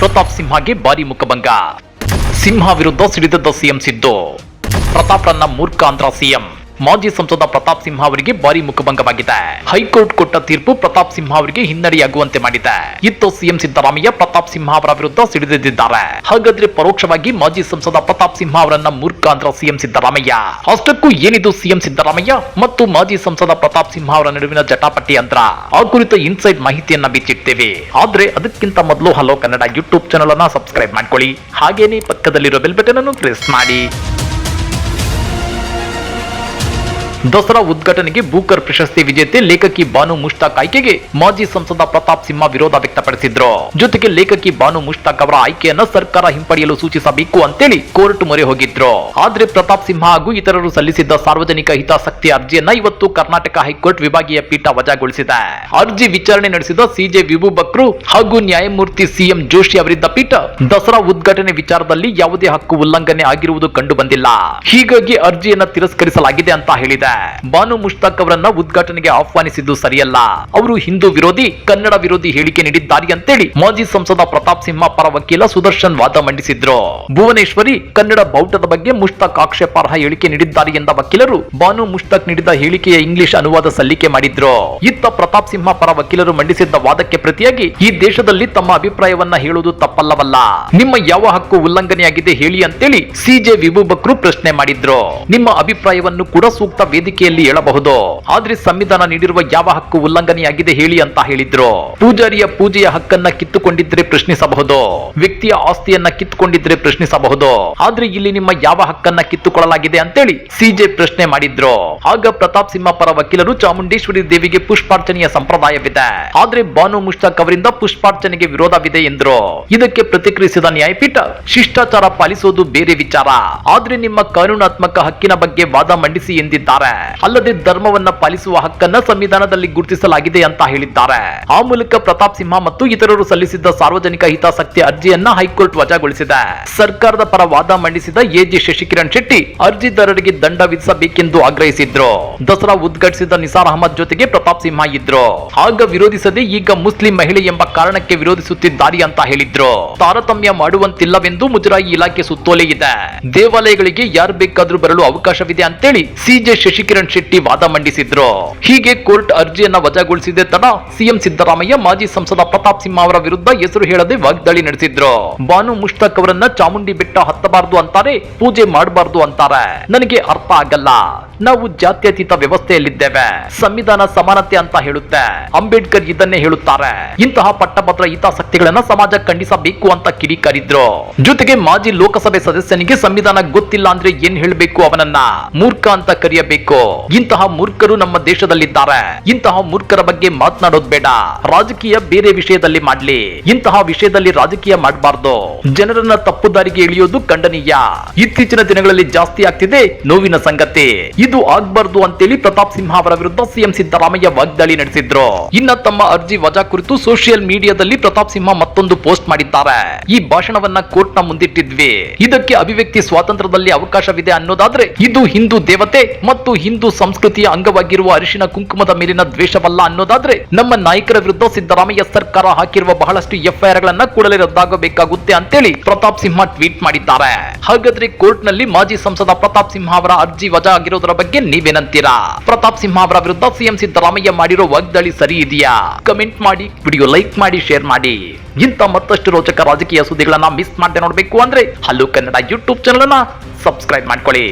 ಪ್ರತಾಪ್ ಸಿಂಹಗೆ ಭಾರಿ ಮುಖಭಂಗ. ಸಿಂಹ ವಿರುದ್ಧ ಸಿಡಿದದ್ದ ಸಿಎಂ ಸಿದ್ದು. ಪ್ರತಾಪ್ರನ್ನ ಮೂರ್ಖ ಅಂದ್ರ ಸಿಎಂ. ಮಾಜಿ ಸಂಸದ ಪ್ರತಾಪ್ ಸಿಂಹ ಅವರಿಗೆ ಭಾರಿ ಮುಖಭಂಗವಾಗಿದೆ. ಹೈಕೋರ್ಟ್ ಕೊಟ್ಟ ತೀರ್ಪು ಪ್ರತಾಪ್ ಸಿಂಹ ಅವರಿಗೆ ಹಿನ್ನಡೆಯಾಗುವಂತೆ ಮಾಡಿದೆ. ಇತ್ತು ಸಿಎಂ ಸಿದ್ದರಾಮಯ್ಯ ಪ್ರತಾಪ್ ಸಿಂಹ ಅವರ ವಿರುದ್ಧ ಸಿಡಿದಿದ್ದಾರೆ ಹಾಗಾದ್ರೆ ಪರೋಕ್ಷವಾಗಿ ಮಾಜಿ ಸಂಸದ ಪ್ರತಾಪ್ ಸಿಂಹ ಅವರನ್ನ ಮೂರ್ಖ ಅಂದ್ರ ಸಿಎಂ ಸಿದ್ದರಾಮಯ್ಯ. ಅಷ್ಟಕ್ಕೂ ಏನಿದು ಸಿಎಂ ಸಿದ್ದರಾಮಯ್ಯ ಮತ್ತು ಮಾಜಿ ಸಂಸದ ಪ್ರತಾಪ್ ಸಿಂಹ ಅವರ ನಡುವಿನ ಜಟಾಪಟಿ ಅಂತ ಆ ಕುರಿತ ಇನ್ಸೈಡ್ ಮಾಹಿತಿಯನ್ನ ಬಿಚ್ಚಿಡ್ತೇವೆ. ಆದ್ರೆ ಅದಕ್ಕಿಂತ ಮೊದಲು ಹಲೋ ಕನ್ನಡ ಯೂಟ್ಯೂಬ್ ಚಾನಲ್ ಅನ್ನ ಸಬ್ಸ್ಕ್ರೈಬ್ ಮಾಡ್ಕೊಳ್ಳಿ. ಹಾಗೇನೆ ಪಕ್ಕದಲ್ಲಿರೋ ಬೆಲ್ ಬಟನ್ ಅನ್ನು ಪ್ರೆಸ್ ಮಾಡಿ. ದಸರಾ ಉದ್ಘಾಟನೆಗೆ ಬೂಕರ್ ಪ್ರಶಸ್ತಿ ವಿಜೇತೆ ಲೇಖಕಿ ಬಾನು ಮುಷ್ತಾಕ್ ಆಯ್ಕೆಗೆ ಮಾಜಿ ಸಂಸದ ಪ್ರತಾಪ್ ಸಿಂಹ ವಿರೋಧ ವ್ಯಕ್ತಪಡಿಸಿದ್ರು. ಜೊತೆಗೆ ಲೇಖಕಿ ಬಾನು ಮುಷ್ತಾಕ್ ಅವರ ಆಯ್ಕೆಯನ್ನ ಸರ್ಕಾರ ಹಿಂಪಡೆಯಲು ಸೂಚಿಸಬೇಕು ಅಂತೇಳಿ ಕೋರ್ಟ್ ಮೊರೆ ಹೋಗಿದ್ರು. ಆದ್ರೆ ಪ್ರತಾಪ್ ಸಿಂಹ ಹಾಗೂ ಇತರರು ಸಲ್ಲಿಸಿದ್ದ ಸಾರ್ವಜನಿಕ ಹಿತಾಸಕ್ತಿ ಅರ್ಜಿಯನ್ನ ಇವತ್ತು ಕರ್ನಾಟಕ ಹೈಕೋರ್ಟ್ ವಿಭಾಗೀಯ ಪೀಠ ವಜಾಗೊಳಿಸಿದೆ. ಅರ್ಜಿ ವಿಚಾರಣೆ ನಡೆಸಿದ ಸಿಜೆ ವಿಭು ಬಕ್ರು ಹಾಗೂ ನ್ಯಾಯಮೂರ್ತಿ ಸಿಎಂ ಜೋಶಿ ಅವರಿದ್ದ ಪೀಠ ದಸರಾ ಉದ್ಘಾಟನೆ ವಿಚಾರದಲ್ಲಿ ಯಾವುದೇ ಹಕ್ಕು ಉಲ್ಲಂಘನೆ ಆಗಿರುವುದು ಕಂಡು ಬಂದಿಲ್ಲ ಹೀಗಾಗಿ ಅರ್ಜಿಯನ್ನ ತಿರಸ್ಕರಿಸಲಾಗಿದೆ ಅಂತ ಹೇಳಿದೆ. ಬಾನು ಮುಷ್ತಾಕ್ ಅವರನ್ನ ಉದ್ಘಾಟನೆಗೆ ಆಹ್ವಾನಿಸಿದ್ದು ಸರಿಯಲ್ಲ. ಅವರು ಹಿಂದೂ ವಿರೋಧಿ, ಕನ್ನಡ ವಿರೋಧಿ ಹೇಳಿಕೆ ನೀಡಿದ್ದಾರೆ ಅಂತೇಳಿ ಮಾಜಿ ಸಂಸದ ಪ್ರತಾಪ್ ಸಿಂಹ ಪರ ವಕೀಲ ಸುದರ್ಶನ್ ವಾದ ಮಂಡಿಸಿದ್ರು. ಭುವನೇಶ್ವರಿ, ಕನ್ನಡ ಬೌಟದ ಬಗ್ಗೆ ಮುಷ್ತಾಕ್ ಆಕ್ಷೇಪಾರ್ಹ ಹೇಳಿಕೆ ನೀಡಿದ್ದಾರೆ ಎಂದ ವಕೀಲರು ಬಾನು ಮುಷ್ತಾಕ್ ನೀಡಿದ ಹೇಳಿಕೆಯ ಇಂಗ್ಲಿಷ್ ಅನುವಾದ ಸಲ್ಲಿಕೆ ಮಾಡಿದ್ರು. ಇತ್ತ ಪ್ರತಾಪ್ ಸಿಂಹ ಪರ ವಕೀಲರು ಮಂಡಿಸಿದ್ದ ವಾದಕ್ಕೆ ಪ್ರತಿಯಾಗಿ ಈ ದೇಶದಲ್ಲಿ ತಮ್ಮ ಅಭಿಪ್ರಾಯವನ್ನ ಹೇಳುವುದು ತಪ್ಪಲ್ಲವಲ್ಲ. ನಿಮ್ಮ ಯಾವ ಹಕ್ಕು ಉಲ್ಲಂಘನೆಯಾಗಿದೆ ಹೇಳಿ ಅಂತೇಳಿ ಸಿಜೆ ವಿಭು ಬಕ್ರು ಪ್ರಶ್ನೆ ಮಾಡಿದ್ರು. ನಿಮ್ಮ ಅಭಿಪ್ರಾಯವನ್ನು ಕೂಡ ಸೂಕ್ತ ವೇದಿಕೆಯಲ್ಲಿ ಹೇಳಬಹುದು? ಆದ್ರೆ ಸಂವಿಧಾನ ನೀಡಿರುವ ಯಾವ ಹಕ್ಕು ಉಲ್ಲಂಘನೆಯಾಗಿದೆ ಹೇಳಿ ಅಂತ ಹೇಳಿದ್ರು. ಪೂಜಾರಿಯ ಪೂಜೆಯ ಹಕ್ಕನ್ನ ಕಿತ್ತುಕೊಂಡಿದ್ರೆ ಪ್ರಶ್ನಿಸಬಹುದು? ವ್ಯಕ್ತಿಯ ಆಸ್ತಿಯನ್ನ ಕಿತ್ತುಕೊಂಡಿದ್ರೆ ಪ್ರಶ್ನಿಸಬಹುದು? ಆದ್ರೆ ಇಲ್ಲಿ ನಿಮ್ಮ ಯಾವ ಹಕ್ಕನ್ನ ಕಿತ್ತುಕೊಳ್ಳಲಾಗಿದೆ ಅಂತೇಳಿ ಸಿಜೆ ಪ್ರಶ್ನೆ ಮಾಡಿದ್ರು. ಆಗ ಪ್ರತಾಪ್ ಸಿಂಹ ಪರ ವಕೀಲರು ಚಾಮುಂಡೇಶ್ವರಿ ದೇವಿಗೆ ಪುಷ್ಪಾರ್ಚನೆಯ ಸಂಪ್ರದಾಯವಿದೆ. ಆದ್ರೆ ಬಾನು ಮುಷ್ತಾಕ್ ಅವರಿಂದ ಪುಷ್ಪಾರ್ಚನೆಗೆ ವಿರೋಧವಿದೆ ಎಂದ್ರು. ಇದಕ್ಕೆ ಪ್ರತಿಕ್ರಿಯಿಸಿದ ನ್ಯಾಯಪೀಠ, ಶಿಷ್ಟಾಚಾರ ಪಾಲಿಸುವುದು ಬೇರೆ ವಿಚಾರ. ಆದ್ರೆ ನಿಮ್ಮ ಕಾನೂನಾತ್ಮಕ ಹಕ್ಕಿನ ಬಗ್ಗೆ ವಾದ ಮಂಡಿಸಿ ಎಂದಿದ್ದಾರೆ. ಅಲ್ಲದೆ ಧರ್ಮವನ್ನ ಪಾಲಿಸುವ ಹಕ್ಕನ್ನ ಸಂವಿಧಾನದಲ್ಲಿ ಗುರುತಿಸಲಾಗಿದೆ ಅಂತ ಹೇಳಿದ್ದಾರೆ. ಆ ಮೂಲಕ ಪ್ರತಾಪ್ ಸಿಂಹ ಮತ್ತು ಇತರರು ಸಲ್ಲಿಸಿದ್ದ ಸಾರ್ವಜನಿಕ ಹಿತಾಸಕ್ತಿ ಅರ್ಜಿಯನ್ನ ಹೈಕೋರ್ಟ್ ವಜಾಗೊಳಿಸಿದೆ. ಸರ್ಕಾರದ ಪರ ವಾದ ಮಂಡಿಸಿದ ಎಜಿ ಶಶಿಕಿರಣ್ ಶೆಟ್ಟಿ ಅರ್ಜಿದಾರರಿಗೆ ದಂಡ ವಿಧಿಸಬೇಕೆಂದು ಆಗ್ರಹಿಸಿದ್ರು. ದಸರಾ ಉದ್ಘಾಟಿಸಿದ ನಿಸಾರ್ ಅಹಮದ್ ಜೊತೆಗೆ ಪ್ರತಾಪ್ ಸಿಂಹ ಇದ್ರು. ಆಗ ವಿರೋಧಿಸದೆ ಈಗ ಮುಸ್ಲಿಂ ಮಹಿಳೆ ಎಂಬ ಕಾರಣಕ್ಕೆ ವಿರೋಧಿಸುತ್ತಿದ್ದಾರೆ ಅಂತ ಹೇಳಿದ್ರು. ತಾರತಮ್ಯ ಮಾಡುವಂತಿಲ್ಲವೆಂದು ಮುಜರಾಯಿ ಇಲಾಖೆ ಸುತ್ತೋಲೆ ಇದೆ. ದೇವಾಲಯಗಳಿಗೆ ಯಾರು ಬೇಕಾದ್ರೂ ಬರಲು ಅವಕಾಶವಿದೆ ಅಂತೇಳಿ ಸಿಜೆ ಶಶಿಕಿರಣ್ ಶೆಟ್ಟಿ ವಾದ ಮಂಡಿಸಿದ್ರು. ಹೀಗೆ ಕೋರ್ಟ್ ಅರ್ಜಿಯನ್ನ ವಜಾಗೊಳಿಸಿದೆ ತಡ ಸಿಎಂ ಸಿದ್ದರಾಮಯ್ಯ ಮಾಜಿ ಸಂಸದ ಪ್ರತಾಪ್ ಸಿಂಹ ಅವರ ವಿರುದ್ಧ ಹೆಸರು ಹೇಳದೆ ವಾಗ್ದಾಳಿ ನಡೆಸಿದ್ರು. ಬಾನು ಮುಷ್ತಾಕ್ ಅವರನ್ನ ಚಾಮುಂಡಿ ಬೆಟ್ಟ ಹತ್ತಬಾರದು ಅಂತಾರೆ, ಪೂಜೆ ಮಾಡಬಾರದು ಅಂತಾರೆ. ನನಗೆ ಅರ್ಥ ಆಗಲ್ಲ. ನಾವು ಜಾತ್ಯತೀತ ವ್ಯವಸ್ಥೆಯಲ್ಲಿದ್ದೇವೆ. ಸಂವಿಧಾನ ಸಮಾನತೆ ಅಂತ ಹೇಳುತ್ತೆ. ಅಂಬೇಡ್ಕರ್ ಇದನ್ನೇ ಹೇಳುತ್ತಾರೆ. ಇಂತಹ ಪಟ್ಟಭದ್ರ ಹಿತಾಸಕ್ತಿಗಳನ್ನ ಸಮಾಜ ಖಂಡಿಸಬೇಕು ಅಂತ ಕಿಡಿಕಾರಿದ್ರು. ಜೊತೆಗೆ ಮಾಜಿ ಲೋಕಸಭೆ ಸದಸ್ಯನಿಗೆ ಸಂವಿಧಾನ ಗೊತ್ತಿಲ್ಲ ಅಂದ್ರೆ ಏನ್ ಹೇಳಬೇಕು ಅವನನ್ನ? ಮೂರ್ಖ ಅಂತ ಕರೆಯಬೇಕು. ಇಂತಹ ಮೂರ್ಖರು ನಮ್ಮ ದೇಶದಲ್ಲಿದ್ದಾರೆ. ಇಂತಹ ಮೂರ್ಖರ ಬಗ್ಗೆ ಮಾತನಾಡೋದ್ ಬೇಡ. ರಾಜಕೀಯ ಬೇರೆ ವಿಷಯದಲ್ಲಿ ಮಾಡ್ಲಿ. ಇಂತಹ ವಿಷಯದಲ್ಲಿ ರಾಜಕೀಯ ಮಾಡಬಾರ್ದು. ಜನರನ್ನ ತಪ್ಪು ದಾರಿಗೆ ಇಳಿಯೋದು ಖಂಡನೀಯ. ಇತ್ತೀಚಿನ ದಿನಗಳಲ್ಲಿ ಜಾಸ್ತಿ ಆಗ್ತಿದೆ ನೋವಿನ ಸಂಗತಿ. ಇದು ಆಗ್ಬಾರ್ದು ಅಂತೇಳಿ ಪ್ರತಾಪ್ ಸಿಂಹ ಅವರ ವಿರುದ್ಧ ಸಿಎಂ ಸಿದ್ದರಾಮಯ್ಯ ವಾಗ್ದಾಳಿ ನಡೆಸಿದ್ರು. ಇನ್ನ ತಮ್ಮ ಅರ್ಜಿ ವಜಾ ಕುರಿತು ಸೋಷಿಯಲ್ ಮೀಡಿಯಾದಲ್ಲಿ ಪ್ರತಾಪ್ ಸಿಂಹ ಮತ್ತೊಂದು ಪೋಸ್ಟ್ ಮಾಡಿದ್ದಾರೆ. ಈ ಭಾಷಣವನ್ನ ಕೋರ್ಟ್ನ ಮುಂದಿಟ್ಟಿದ್ವಿ. ಇದಕ್ಕೆ ಅಭಿವ್ಯಕ್ತಿ ಸ್ವಾತಂತ್ರ್ಯದಲ್ಲಿ ಅವಕಾಶವಿದೆ ಅನ್ನೋದಾದ್ರೆ ಇದು ಹಿಂದೂ ದೇವತೆ ಮತ್ತು ಹಿಂದೂ ಸಂಸ್ಕೃತಿಯ ಅಂಗವಾಗಿರುವ ಅರಿಶಿನ ಕುಂಕುಮದ ಮೇಲಿನ ದ್ವೇಷವಲ್ಲ ಅನ್ನೋದಾದ್ರೆ ನಮ್ಮ ನಾಯಕರ ವಿರುದ್ಧ ಸಿದ್ದರಾಮಯ್ಯ ಸರ್ಕಾರ ಹಾಕಿರುವ ಬಹಳಷ್ಟು ಎಫ್ಐಆರ್ ಗಳನ್ನ ಕೂಡಲೇ ರದ್ದಾಗಬೇಕಾಗುತ್ತೆ ಅಂತೇಳಿ ಪ್ರತಾಪ್ ಸಿಂಹ ಟ್ವೀಟ್ ಮಾಡಿದ್ದಾರೆ. ಹಾಗಾದ್ರೆ ಕೋರ್ಟ್ನಲ್ಲಿ ಮಾಜಿ ಸಂಸದ ಪ್ರತಾಪ್ ಸಿಂಹ ಅವರ ಅರ್ಜಿ ವಜಾ ಆಗಿರೋದರ ಬಗ್ಗೆ ನೀವೇನಂತೀರಾ? ಪ್ರತಾಪ್ ಸಿಂಹ ಅವರ ವಿರುದ್ಧ ಸಿಎಂ ಸಿದ್ದರಾಮಯ್ಯ ಮಾಡಿರೋ ವಾಗ್ದಾಳಿ ಸರಿ ಇದೆಯಾ? ಕಮೆಂಟ್ ಮಾಡಿ, ವಿಡಿಯೋ ಲೈಕ್ ಮಾಡಿ, ಶೇರ್ ಮಾಡಿ. ಇಂಥ ಮತ್ತಷ್ಟು ರೋಚಕ ರಾಜಕೀಯ ಸುದ್ದಿಗಳನ್ನ ಮಿಸ್ ಮಾಡದೆ ನೋಡಬೇಕು ಅಂದ್ರೆ ಹಲೋ ಕನ್ನಡ ಯೂಟ್ಯೂಬ್ ಚಾನಲ್ ಅನ್ನ ಸಬ್ಸ್ಕ್ರೈಬ್ ಮಾಡ್ಕೊಳ್ಳಿ.